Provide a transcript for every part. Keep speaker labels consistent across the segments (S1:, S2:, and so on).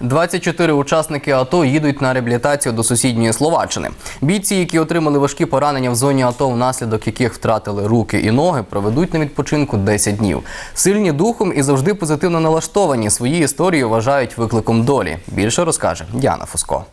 S1: 24 учасники АТО їдуть на реабілітацію до сусідньої Словаччини. Бійці, які отримали важкі поранення в зоні АТО, внаслідок яких втратили руки і ноги, проведуть на відпочинку 10 днів. Сильні духом і завжди позитивно налаштовані. Свої історії вважають викликом долі. Більше розкаже Діана Фуско.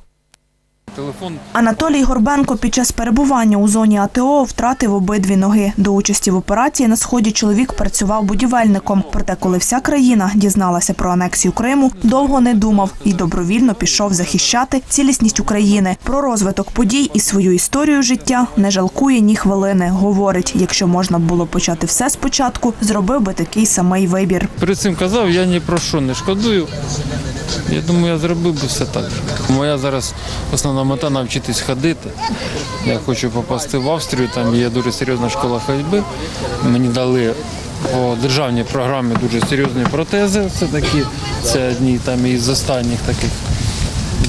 S2: Анатолій Горбенко під час перебування у зоні АТО втратив обидві ноги. До участі в операції на сході чоловік працював будівельником. Проте, коли вся країна дізналася про анексію Криму, довго не думав і добровільно пішов захищати цілісність України. Про розвиток подій і свою історію життя не жалкує ні хвилини. Говорить, якщо можна було почати все спочатку, зробив би такий самий вибір.
S3: перед цим казав, я ні про що не шкодую. Я думаю, я зробив би все так. Моя зараз основна мета навчитись ходити. Я хочу попасти в Австрію, там є дуже серйозна школа ходьби. Мені дали по державній програмі дуже серйозні протези. Це такі, це одні там із останніх таких.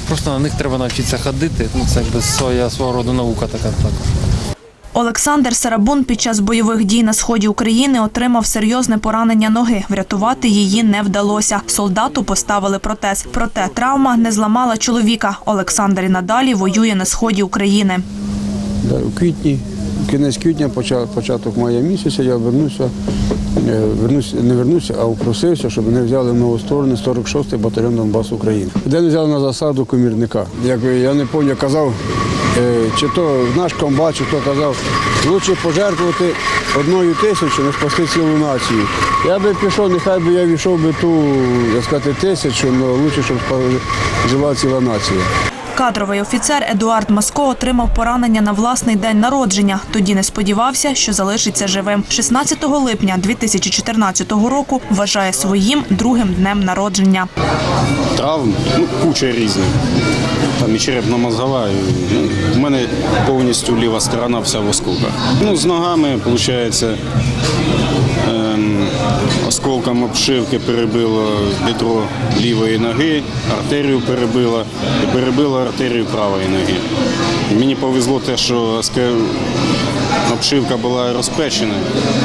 S3: Просто на них треба навчитися ходити. Ну, це якби своя свого роду наука така також.
S2: Олександр Сарабун під час бойових дій на сході України отримав серйозне поранення ноги. Врятувати її не вдалося. Солдату поставили протез. Проте травма не зламала чоловіка. Олександр і надалі воює на сході України.
S4: У квітні, кінець квітня, початок мая місяця, я вернуся, е, не вернуся, а упросився, щоб мене взяли в нову сторону 46-й батальйон Донбас України. Де не взяли на засаду комірника. Як я не пам'ятаю, казав, е, чи то наш комбат, чи хто казав, краще пожертвувати одною тисячою, не спасти цілу націю. Я би пішов, нехай би я війшов би ту, як сказати, тисячу, але краще, щоб жила ціла нація.
S2: Кадровий офіцер Едуард Маско отримав поранення на власний день народження. Тоді не сподівався, що залишиться живим. 16 липня 2014 року вважає своїм другим днем народження.
S5: травм, ну, куча різних. Там і черепно-мозгова. і, Ну, у мене повністю ліва сторона вся в осколках. Ну, з ногами, виходить, осколком обшивки перебило бедро лівої ноги, артерію перебило і перебило артерію правої ноги. Мені повезло те, що обшивка була розпечена,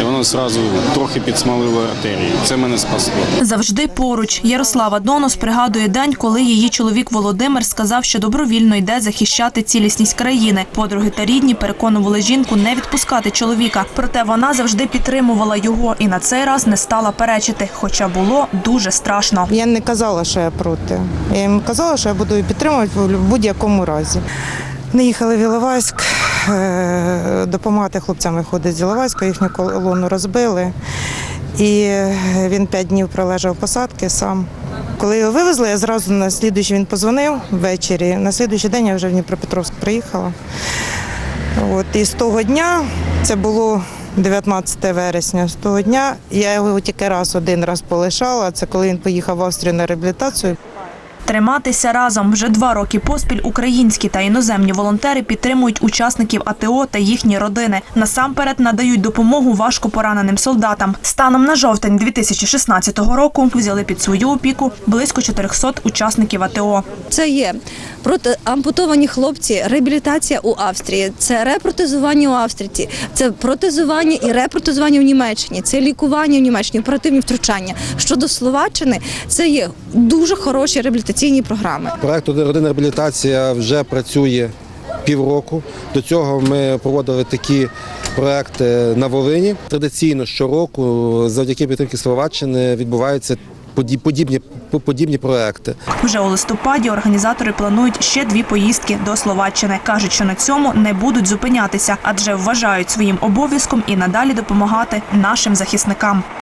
S5: і воно одразу трохи підсмалило артерію. Це мене спасло.
S2: Завжди поруч. Ярослава Донос пригадує день, коли її чоловік Володимир сказав, що добровільно йде захищати цілісність країни. Подруги та рідні переконували жінку не відпускати чоловіка. Проте вона завжди підтримувала його і на цей раз не стала перечити, хоча було дуже страшно.
S6: Я не казала, що я проти. Я їм казала, що я буду її підтримувати в будь-якому разі. Ми їхали в Іловайськ, допомагати хлопцям виходить з Іловайська, їхню колону розбили. І він п'ять днів пролежав посадки сам. Коли його вивезли, я зразу на слідуючий він позвонив ввечері. На слідуючий день я вже в Дніпропетровськ приїхала. От, і з того дня, це було 19 вересня, з того дня я його тільки раз один раз полишала. Це коли він поїхав в Австрію на реабілітацію.
S2: Триматися разом вже два роки поспіль українські та іноземні волонтери підтримують учасників АТО та їхні родини. Насамперед надають допомогу важко пораненим солдатам. Станом на жовтень 2016 року взяли під свою опіку близько 400 учасників АТО.
S7: Це є ампутовані хлопці, реабілітація у Австрії, це репротезування у Австрії, це протезування і репротезування в Німеччині, це лікування в Німеччині, оперативні втручання. Щодо Словаччини, це є дуже хороші реабілітаційні програми.
S8: Проект родинна реабілітація вже працює півроку. До цього ми проводили такі проекти на Волині. Традиційно щороку, завдяки підтримки Словаччини, відбуваються подібні, подібні проекти.
S2: Вже у листопаді організатори планують ще дві поїздки до Словаччини. кажуть, що на цьому не будуть зупинятися, адже вважають своїм обов'язком і надалі допомагати нашим захисникам.